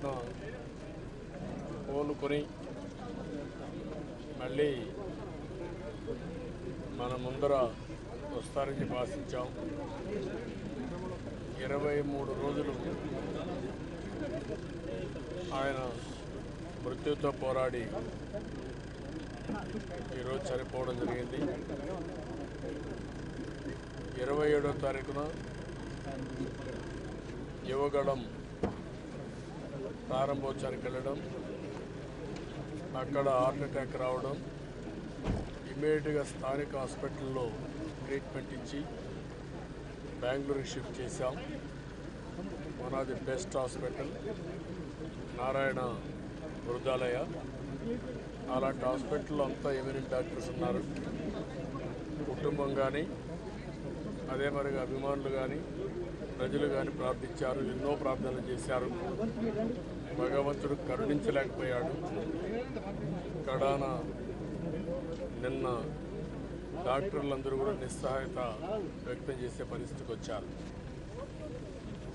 ప్రయత్నం. కోలుకొని మళ్ళీ మన ముందర వస్తారని చెప్పి ఆశించాం ఇరవై మూడు రోజులు ఆయన మృత్యుతో పోరాడి ఈరోజు చనిపోవడం జరిగింది. ఇరవై ఏడో తారీఖున యువగడం ప్రారంభోత్సవానికి వెళ్ళడం అక్కడ హార్ట్ అటాక్ రావడం ఇమీడియట్గా స్థానిక హాస్పిటల్లో ట్రీట్మెంట్ ఇచ్చి బెంగళూరుకి షిఫ్ట్ చేశాం. One of the best hospital Narayana వృద్ధాలయ అలాంటి హాస్పిటల్లో అంతా ఎమినెంట్ డాక్టర్స్ ఉన్నారు. కుటుంబం కానీ అదే మరిగా అభిమానులు కానీ ప్రజలు కానీ ప్రార్థించారు ఎన్నో ప్రార్థనలు చేశారు. భగవంతుడు కరుణించలేకపోయాడు. కడాన నిన్న డాక్టర్లందరూ కూడా నిస్సహాయత వ్యక్తం చేసే పరిస్థితికి వచ్చారు.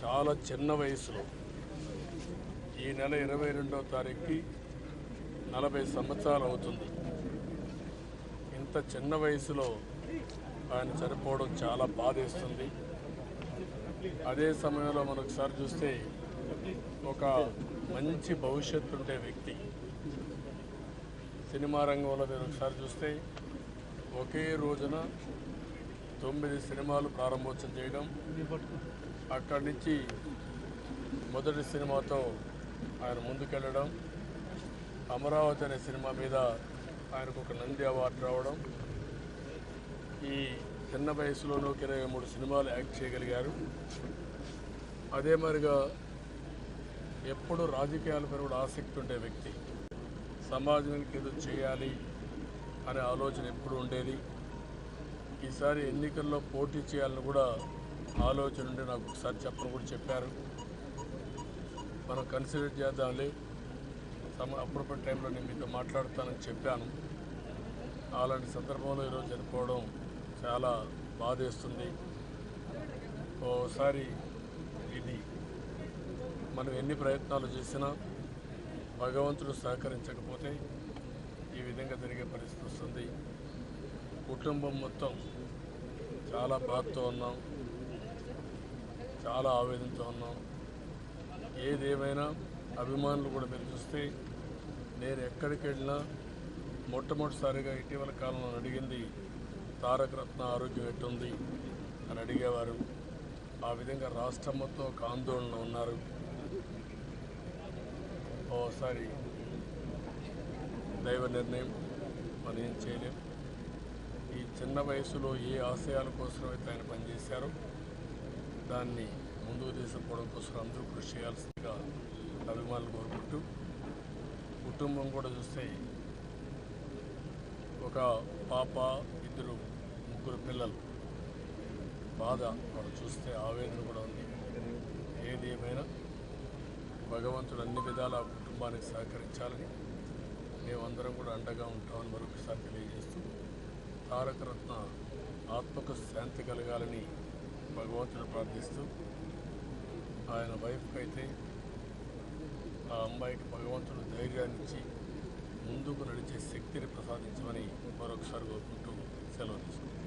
చాలా చిన్న వయసులో ఈ నెల ఇరవై రెండవ తారీఖుకి నలభై సంవత్సరాలు అవుతుంది. ఇంత చిన్న వయసులో ఆయన చనిపోవడం చాలా బాధేస్తుంది. అదే సమయంలో మనం ఒకసారి చూస్తే ఒక మంచి భవిష్యత్తు ఉండే వ్యక్తి. సినిమా రంగంలో మీరు ఒకసారి చూస్తే ఒకే రోజున తొమ్మిది సినిమాలు ప్రారంభోత్సవం చేయడం అక్కడి నుంచి మొదటి సినిమాతో ఆయన ముందుకెళ్ళడం అమరావతి అనే సినిమా మీద ఆయనకు ఒక నంది అవార్డు రావడం ఈ చిన్న వయసులోనూ ఇరవై మూడు సినిమాలు యాక్ట్ చేయగలిగారు. అదే మరిగా ఎప్పుడు రాజకీయాలపై కూడా ఆసక్తి ఉండే వ్యక్తి. సమాజానికి ఏదో చేయాలి అనే ఆలోచన ఎప్పుడు ఉండేది. ఈసారి ఎన్నికల్లో పోటీ చేయాలని కూడా ఆలోచన ఉండి నాకు ఒకసారి చెప్పను కూడా చెప్పారు. మనం కన్సిడర్ చేద్దాంలే. సమ అప్పుడప్పుడు టైంలో నేను మీతో మాట్లాడతానని చెప్పాను. అలాంటి సందర్భంలో ఈరోజు చనిపోవడం చాలా బాధేస్తుంది. ఓసారి ఇది మనం ఎన్ని ప్రయత్నాలు చేసినా భగవంతుడు సహకరించకపోతే ఈ విధంగా జరిగే పరిస్థితి వస్తుంది. కుటుంబం మొత్తం చాలా బాధతో ఉన్నాం. చాలా ఆవేదనతో ఉన్నాం. ఏదేమైనా అభిమానులు కూడా మీరు చూస్తే నేను ఎక్కడికి వెళ్ళినా మొట్టమొదటిసారిగా ఇటీవల కాలంలో అడిగింది తారక రత్న ఆరోగ్యం ఎట్టుంది అని అడిగేవారు. ఆ విధంగా రాష్ట్రం మొత్తం ఒక ఆందోళన ఉన్నారు. ఓసారి దైవ నిర్ణయం మనం ఏం చేయలేం. ఈ చిన్న వయసులో ఏ ఆశయాల కోసం అయితే ఆయన పనిచేశారో దాన్ని ముందుకు తీసుకుపోవడం కోసం అందరూ కృషి చేయాల్సిందిగా అభిమానులు కోరుకుంటూ కుటుంబం కూడా చూస్తే ఒక పాప ఇద్దరు ముగ్గురు పిల్లలు. బాధ మనం చూస్తే ఆవేదన కూడా ఉంది. ఏది ఏమైనా భగవంతుడు అన్ని విధాల ఆ కుటుంబానికి సహకరించాలని మేమందరం కూడా అండగా ఉంటామని మరొకసారి తెలియజేస్తూ తారకరత్న ఆత్మకు శాంతి కలగాలని భగవంతుడు ప్రార్థిస్తూ ఆయన వైఫ్కి అయితే ఆ అమ్మాయికి భగవంతుడు ధైర్యాన్ని ఇచ్చి ముందుకు నడిచే శక్తిని ప్రసాదించమని మరొకసారి కోరుకుంటూ సెలవు తీసుకుంటాం